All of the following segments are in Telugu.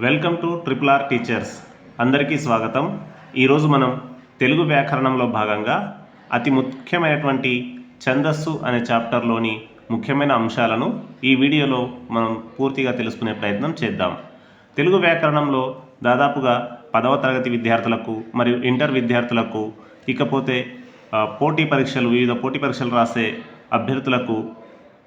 Welcome to triple R teachers. అందరికీ స్వాగతం. ఈరోజు మనం తెలుగు వ్యాకరణంలో భాగంగా అతి ముఖ్యమైనటువంటి ఛందస్సు అనే చాప్టర్లోని ముఖ్యమైన అంశాలను ఈ వీడియోలో మనం పూర్తిగా తెలుసుకునే ప్రయత్నం చేద్దాం. తెలుగు వ్యాకరణంలో దాదాపుగా పదవ తరగతి విద్యార్థులకు మరియు ఇంటర్ విద్యార్థులకు ఇకపోతే పోటీ పరీక్షలు వివిధ పోటీ పరీక్షలు రాసే అభ్యర్థులకు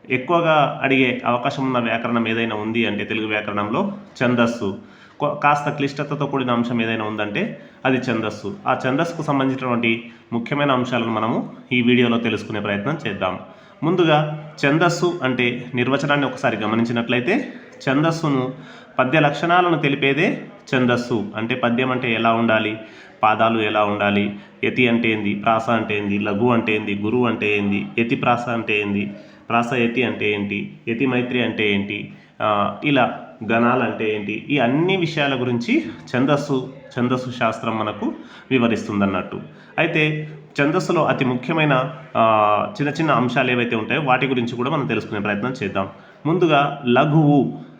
ఎక్కువగా అడిగే అవకాశం ఉన్న వ్యాకరణం ఏదైనా ఉంది అంటే తెలుగు వ్యాకరణంలో ఛందస్సు. కాస్త క్లిష్టతతో కూడిన అంశం ఏదైనా ఉందంటే అది ఛందస్సు. ఆ ఛందస్సుకు సంబంధించినటువంటి ముఖ్యమైన అంశాలను మనము ఈ వీడియోలో తెలుసుకునే ప్రయత్నం చేద్దాం. ముందుగా ఛందస్సు అంటే నిర్వచనాన్ని ఒకసారి గమనించినట్లయితే ఛందస్సును పద్య లక్షణాలను తెలిపేదే ఛందస్సు. అంటే పద్యం అంటే ఎలా ఉండాలి? పాదాలు ఎలా ఉండాలి? యతి అంటే ఏంది? ప్రాస అంటే ఏంది? లఘు అంటే ఏంది? గురువు అంటే ఏంది? యతి ప్రాస అంటే ఏంది? ప్రాస యతి అంటే ఏంటి? యతి మైత్రి అంటే ఏంటి? ఇలా గణాలు అంటే ఏంటి? ఈ అన్ని విషయాల గురించి ఛందస్సు ఛందస్సు శాస్త్రం మనకు వివరిస్తుందన్నట్టు. అయితే ఛందస్సులో అతి ముఖ్యమైన చిన్న చిన్న అంశాలు ఏవైతే ఉంటాయో వాటి గురించి కూడా మనం తెలుసుకునే ప్రయత్నం చేద్దాం. ముందుగా లఘువు.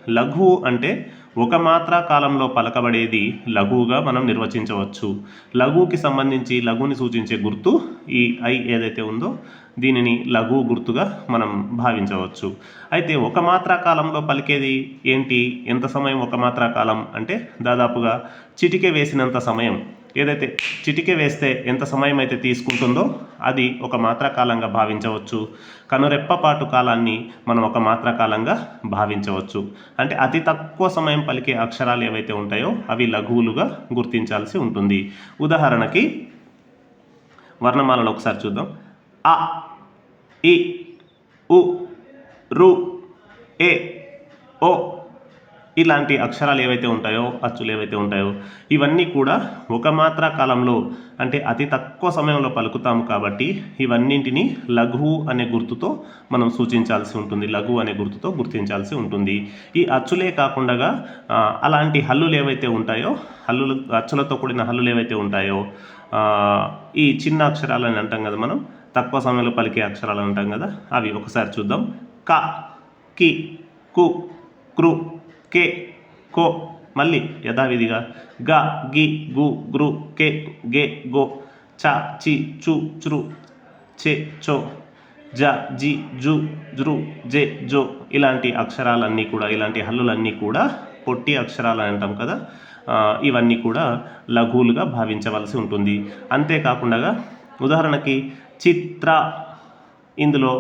లఘువు అంటే ఒక మాత్రా కాలంలో పలకబడేది లఘువుగా మనం నిర్వచించవచ్చు. లఘువుకి సంబంధించి లఘువుని సూచించే గుర్తు ఈ ఐ ఏదైతే ఉందో దీనిని లఘువు గుర్తుగా మనం భావించవచ్చు. అయితే ఒక మాత్రా కాలంలో పలికేది ఏంటి? ఎంత సమయం ఒక మాత్రా కాలం? అంటే దాదాపుగా చిటికె వేసినంత సమయం. ఏదైతే చిటికె వేస్తే ఎంత సమయం అయితే తీసుకుంటుందో అది ఒక మాత్రకాలంగా భావించవచ్చు. కనురెప్పపాటు కాలాన్ని మనం ఒక మాత్రకాలంగా భావించవచ్చు. అంటే అతి తక్కువ సమయం పలికే అక్షరాలు ఏవైతే ఉంటాయో అవి లఘువులుగా గుర్తించాల్సి ఉంటుంది. ఉదాహరణకి వర్ణమాలను ఒకసారి చూద్దాం. అ ఇ ఉ రు ఏ ఓ ఇలాంటి అక్షరాలు ఏవైతే ఉంటాయో అచ్చులు ఏవైతే ఉంటాయో ఇవన్నీ కూడా ఒక మాత్రా కాలంలో అంటే అతి తక్కువ సమయంలో పలుకుతాము కాబట్టి ఇవన్నింటినీ లఘువు అనే గుర్తుతో మనం సూచించాల్సి ఉంటుంది. లఘు అనే గుర్తుతో గుర్తించాల్సి ఉంటుంది. ఈ అచ్చులే కాకుండా అలాంటి హల్లులు ఏవైతే ఉంటాయో హల్లులు అచ్చులతో కూడిన హల్లులు ఏవైతే ఉంటాయో ఈ చిన్న అక్షరాలని అంటాం కదా మనం తక్కువ సమయంలో పలికే అక్షరాలు అంటాం కదా అవి ఒకసారి చూద్దాం. క కి కు క్రు కే కో మళ్ళీ యథావిధిగా. గ గి గు గ్రు కే గే గో చ చి చు చురు చే చో జ జి జు జృ జే జో ఇలాంటి అక్షరాలన్నీ కూడా ఇలాంటి హల్లులన్నీ కూడా పొట్టి అక్షరాలు అని అంటాం కదా ఇవన్నీ కూడా లఘువులుగా భావించవలసి ఉంటుంది. అంతేకాకుండా ఉదాహరణకి చిత్ర ఇందులో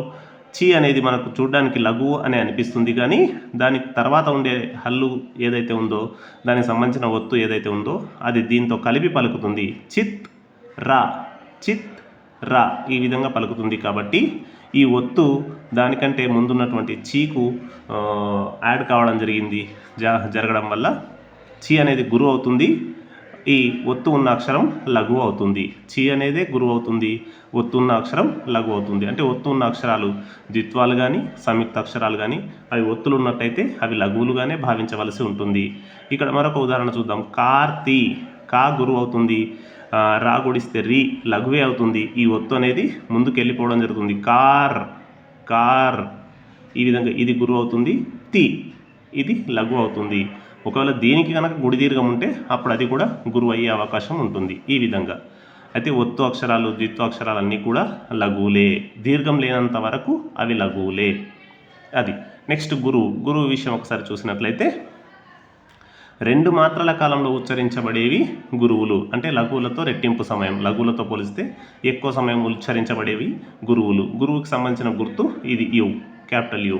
చి అనేది మనకు చూడడానికి లఘువు అని అనిపిస్తుంది కానీ దాని తర్వాత ఉండే హల్లు ఏదైతే ఉందో దానికి సంబంధించిన ఒత్తు ఏదైతే ఉందో అది దీంతో కలిపి పలుకుతుంది. చిత్ రా. చిత్ రా ఈ విధంగా పలుకుతుంది కాబట్టి ఈ ఒత్తు దానికంటే ముందున్నటువంటి చీకు యాడ్ కావడం జరిగింది. జ జరగడం వల్ల చి అనేది గురువు అవుతుంది. ఈ ఒత్తు ఉన్న అక్షరం లఘువు అవుతుంది. చి అనేదే గురువు అవుతుంది. ఒత్తు ఉన్న అక్షరం లఘు అవుతుంది. అంటే ఒత్తు ఉన్న అక్షరాలు ద్విత్వాలు కానీ సంయుక్త అక్షరాలు కానీ అవి ఒత్తులు ఉన్నట్టయితే అవి లఘువులుగానే భావించవలసి ఉంటుంది. ఇక్కడ మరొక ఉదాహరణ చూద్దాం. కార్తీ కా గురువు అవుతుంది. రా గుడిస్తే రి లఘువే అవుతుంది. ఈ ఒత్తు అనేది ముందుకు వెళ్ళిపోవడం జరుగుతుంది. కార్ కార్ ఈ విధంగా ఇది గురువు అవుతుంది. తి ఇది లఘు అవుతుంది. ఒకవేళ దీనికి కనుక గుడి దీర్ఘం ఉంటే అప్పుడు అది కూడా గురువు అయ్యే అవకాశం ఉంటుంది ఈ విధంగా. అయితే ఒత్తు అక్షరాలు ద్విత్వ అక్షరాలు అన్నీ కూడా లఘువులే. దీర్ఘం లేనంత వరకు అవి లఘువులే. అది. నెక్స్ట్ గురువు గురువు విషయం ఒకసారి చూసినట్లయితే రెండు మాత్రల కాలంలో ఉచ్చరించబడేవి గురువులు. అంటే లఘువులతో రెట్టింపు సమయం. లఘువులతో పోలిస్తే ఎక్కువ సమయం ఉచ్చరించబడేవి గురువులు. గురువుకి సంబంధించిన గుర్తు ఇది యు క్యాపిటల్ యు.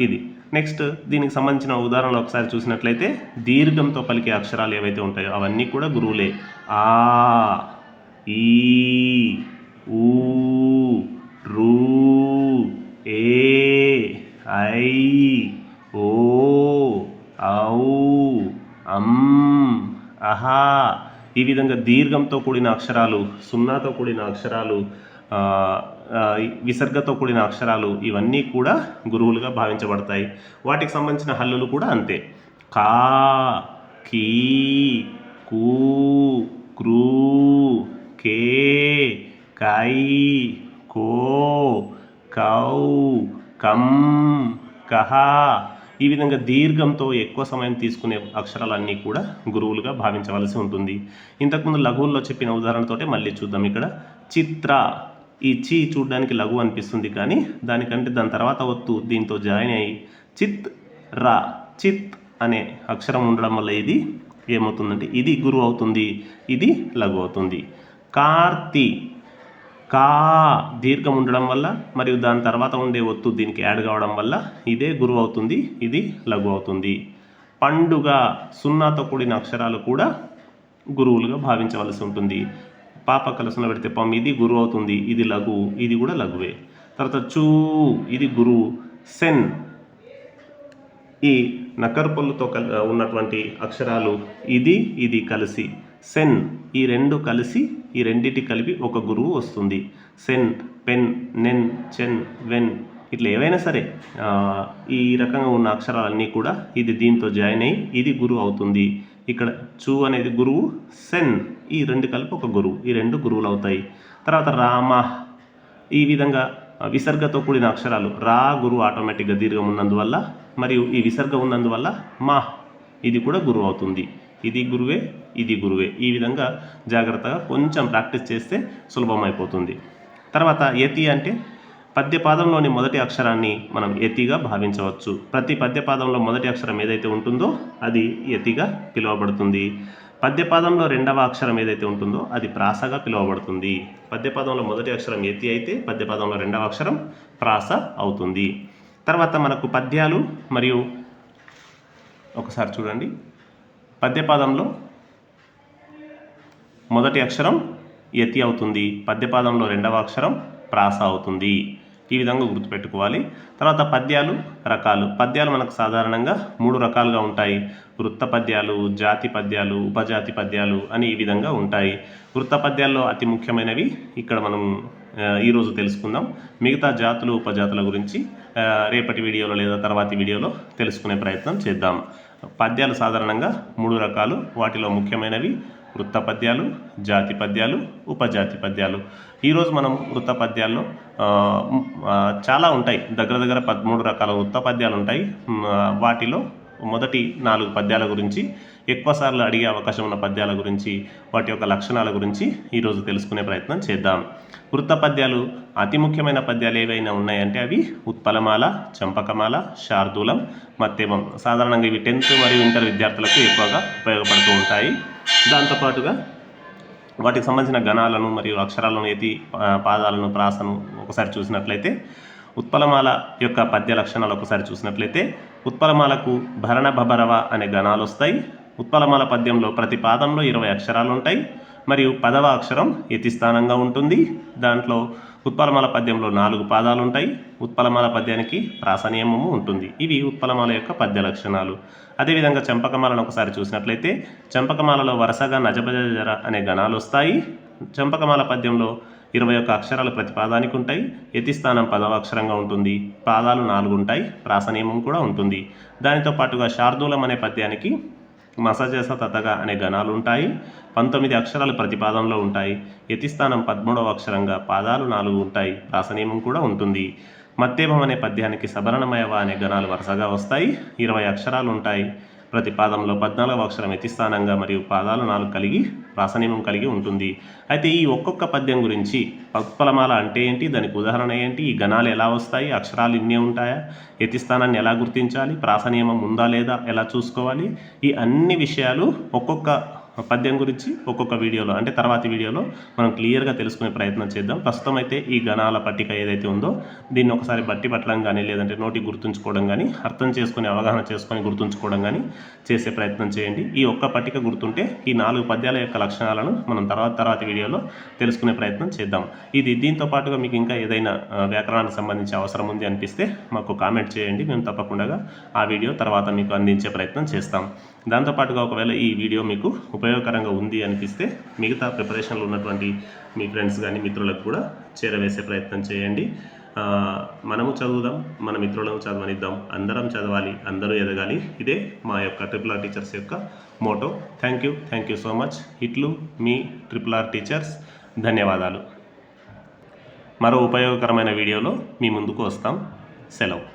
ఇది. నెక్స్ట్ దీనికి సంబంధించిన ఉదాహరణలు ఒకసారి చూసినట్లయితే దీర్ఘంతో పలికే అక్షరాలు ఏవైతే ఉంటాయో అవన్నీ కూడా గురువులే. ఆ ఈ ఊ రూ ఏ ఐ ఓ ఔ అం అహా. ఈ విధంగా దీర్ఘంతో కూడిన అక్షరాలు సున్నాతో కూడిన అక్షరాలు విసర్గతో కూడిన అక్షరాలు ఇవన్నీ కూడా గురువులుగా భావించబడతాయి. వాటికి సంబంధించిన హల్లులు కూడా అంతే. కా కీ కూ క్రూ కే కై కో కౌ కం కహ. ఈ విధంగా దీర్ఘంతో ఎక్కువ సమయం తీసుకునే అక్షరాలన్నీ కూడా గురువులుగా భావించవలసి ఉంటుంది. ఇంతకుముందు లఘువుల్లో చెప్పిన ఉదాహరణతోటే మళ్ళీ చూద్దాం ఇక్కడ. చిత్ర ఈ చి చూడడానికి లఘు అనిపిస్తుంది కానీ దానికంటే దాని తర్వాత వత్తు దీంతో జాయిన్ అయ్యి చిత్ రా చిత్ అనే అక్షరం ఉండడం వల్ల ఇది ఏమవుతుందంటే ఇది గురు అవుతుంది ఇది లఘు అవుతుంది. కార్తి కా దీర్ఘం ఉండడం వల్ల మరియు దాని తర్వాత ఉండే ఒత్తు దీనికి యాడ్ కావడం వల్ల ఇదే గురువు అవుతుంది ఇది లఘు అవుతుంది. పండుగ సున్నాతో కూడిన అక్షరాలు కూడా గురువులుగా భావించవలసి ఉంటుంది. పాప కలసన పెడితే పం ఇది గురువు అవుతుంది ఇది లఘు ఇది కూడా లఘువే. తర్వాత చూ ఇది గురువు సెన్. ఈ నకరు పళ్ళుతో కల్ ఉన్నటువంటి అక్షరాలు ఇది ఇది కలిసి. సెన్ ఈ రెండు కలిసి ఈ రెండిటి కలిపి ఒక గురువు వస్తుంది. సెన్ పెన్ నెన్ చెన్ వెన్. ఇట్లా ఏవైనా సరే ఈ రకంగా ఉన్న అక్షరాలన్నీ కూడా ఇది దీంతో జాయిన్ అయ్యి ఇది గురువు అవుతుంది. ఇక్కడ చూ అనేది గురువు సెన్. ఈ రెండు కలిపి ఒక గురువు. ఈ రెండు గురువులు అవుతాయి తర్వాత రామ. ఈ విధంగా విసర్గతో కూడిన అక్షరాలు రా గురువు ఆటోమేటిక్గా దీర్ఘం ఉన్నందువల్ల మరియు ఈ విసర్గ ఉన్నందువల్ల మా. ఇది కూడా గురువు అవుతుంది. ఇది గురువే ఇది గురువే. ఈ విధంగా జాగ్రత్తగా కొంచెం ప్రాక్టీస్ చేస్తే సులభం అయిపోతుంది తర్వాత యతి అంటే పద్యపాదంలోని మొదటి అక్షరాన్ని మనం యతిగా భావించవచ్చు. ప్రతి పద్యపాదంలో మొదటి అక్షరం ఏదైతే ఉంటుందో అది యతిగా పిలువబడుతుంది. పద్యపాదంలో రెండవ అక్షరం ఏదైతే ఉంటుందో అది ప్రాసగా పిలువబడుతుంది. పద్యపాదంలో మొదటి అక్షరం యతి అయితే పద్యపాదంలో రెండవ అక్షరం ప్రాస అవుతుంది. తర్వాత మనకు పద్యాలు మరియు ఒకసారి చూడండి. పద్యపాదంలో మొదటి అక్షరం యతి అవుతుంది. పద్యపాదంలో రెండవ అక్షరం ప్రాస అవుతుంది. ఈ విధంగా గుర్తుపెట్టుకోవాలి. తర్వాత పద్యాలు రకాలు. పద్యాలు మనకు సాధారణంగా మూడు రకాలుగా ఉంటాయి. వృత్త పద్యాలు జాతి పద్యాలు ఉపజాతి పద్యాలు అని ఈ విధంగా ఉంటాయి. వృత్త పద్యాల్లో అతి ముఖ్యమైనవి ఇక్కడ మనం ఈరోజు తెలుసుకుందాం. మిగతా జాతులు ఉపజాతుల గురించి రేపటి వీడియోలో లేదా తర్వాతి వీడియోలో తెలుసుకునే ప్రయత్నం చేద్దాం. పద్యాలు సాధారణంగా మూడు రకాలు. వాటిలో ముఖ్యమైనవి వృత్త పద్యాలు జాతి పద్యాలు ఉపజాతి పద్యాలు. ఈరోజు మనం వృత్త పద్యాల్లో చాలా ఉంటాయి. దగ్గర దగ్గర పదమూడు రకాల వృత్త పద్యాలు ఉంటాయి వాటిలో మొదటి నాలుగు పద్యాల గురించి ఎక్కువసార్లు అడిగే అవకాశం ఉన్న పద్యాల గురించి వాటి యొక్క లక్షణాల గురించి ఈరోజు తెలుసుకునే ప్రయత్నం చేద్దాం. వృత్త పద్యాలు అతి ముఖ్యమైన పద్యాలు ఏవైనా ఉన్నాయంటే అవి ఉత్పలమాల చంపకమాల శార్దూలం మత్తేవం. సాధారణంగా ఇవి టెన్త్ మరియు ఇంటర్ విద్యార్థులకు ఎక్కువగా ఉపయోగపడుతూ ఉంటాయి. దాంతోపాటుగా వాటికి సంబంధించిన గణాలను మరియు అక్షరాలను ఎతి పాదాలను ప్రాసను ఒకసారి చూసినట్లయితే ఉత్పలమాల యొక్క పద్య లక్షణాలు ఒకసారి చూసినట్లయితే ఉత్పలమాలకు భరణ భభరవ అనే గణాలు వస్తాయి. ఉత్పలమాల పద్యంలో ప్రతి పాదంలో ఇరవై అక్షరాలు ఉంటాయి. మరియు పదవ అక్షరం యతి స్థానంగా ఉంటుంది. దాంట్లో ఉత్పలమాల పద్యంలో నాలుగు పాదాలు ఉంటాయి ఉత్పలమాల పద్యానికి ప్రాసనియమము ఉంటుంది. ఇవి ఉత్పలమాల యొక్క పద్య లక్షణాలు. అదేవిధంగా చంపకమాలను ఒకసారి చూసినట్లయితే చంపకమాలలో వరుసగా నజబజర అనే గణాలు వస్తాయి. చంపకమాల పద్యంలో ఇరవై ఒక్క అక్షరాలు ప్రతి పాదానికి ఉంటాయి యతిస్థానం పదవ అక్షరంగా ఉంటుంది. పాదాలు నాలుగు ఉంటాయి ప్రాసనియమం కూడా ఉంటుంది. దానితో పాటుగా శార్దూలం అనే పద్యానికి మసజస తతగ అనే గణాలు ఉంటాయి. పంతొమ్మిది అక్షరాలు ప్రతిపాదనలో ఉంటాయి. యతిస్థానం పదమూడవ అక్షరంగా పాదాలు నాలుగు ఉంటాయి. ప్రాసనియమం కూడా ఉంటుంది. మత్తేభం అనే పద్యానికి సబరణమయవ అనే గణాలు వరుసగా వస్తాయి. ఇరవై అక్షరాలు ఉంటాయి. ప్రతి పాదంలో పద్నాలుగవ అక్షరం యతిస్థానంగా మరియు పాదాలు నాలుగు కలిగి ప్రాసనీయం కలిగి ఉంటుంది. అయితే ఈ ఒక్కొక్క పద్యం గురించి పత్పలమాల అంటే ఏంటి? దానికి ఉదాహరణ ఏంటి? ఈ గణాలు ఎలా వస్తాయి? అక్షరాలు ఇన్నే ఉంటాయా? యతిస్థానాన్ని ఎలా గుర్తించాలి? ప్రాసనియమం ఉందా లేదా? ఎలా చూసుకోవాలి? ఈ అన్ని విషయాలు ఒక్కొక్క పద్యం గురించి ఒక్కొక్క వీడియోలో అంటే తర్వాతి వీడియోలో మనం క్లియర్గా తెలుసుకునే ప్రయత్నం చేద్దాం. ప్రస్తుతం అయితే ఈ గణాల పట్టిక ఏదైతే ఉందో దీన్ని ఒకసారి బట్టి పట్టడం కానీ లేదంటే నోటి గుర్తుంచుకోవడం కానీ అర్థం చేసుకుని అవగాహన చేసుకొని గుర్తుంచుకోవడం కానీ చేసే ప్రయత్నం చేయండి. ఈ ఒక్క పట్టిక గుర్తుంటే ఈ నాలుగు పద్యాల యొక్క లక్షణాలను మనం తర్వాత తర్వాతి వీడియోలో తెలుసుకునే ప్రయత్నం చేద్దాం. ఇది దీంతో పాటుగా మీకు ఇంకా ఏదైనా వ్యాకరణానికి సంబంధించి అవసరం ఉంది అనిపిస్తే మాకు కామెంట్ చేయండి. మేము తప్పకుండా ఆ వీడియో తర్వాత మీకు అందించే ప్రయత్నం చేస్తాం. దాంతోపాటుగా ఒకవేళ ఈ వీడియో మీకు ఉపయోగకరంగా ఉంది అనిపిస్తే మిగతా ప్రిపరేషన్లో ఉన్నటువంటి మీ ఫ్రెండ్స్ కానీ మిత్రులకు కూడా చేరవేసే ప్రయత్నం చేయండి. మనము చదువుదాం మన మిత్రులను చదవనిద్దాం అందరం చదవాలి అందరూ ఎదగాలి. ఇదే మా యొక్క ట్రిపుల్ ఆర్ టీచర్స్ యొక్క motto. Thank you thank you so much ఇట్లు మీ ట్రిపుల్ ఆర్ టీచర్స్. ధన్యవాదాలు. మరో ఉపయోగకరమైన వీడియోలో మీ ముందుకు వస్తాం. సెలవు.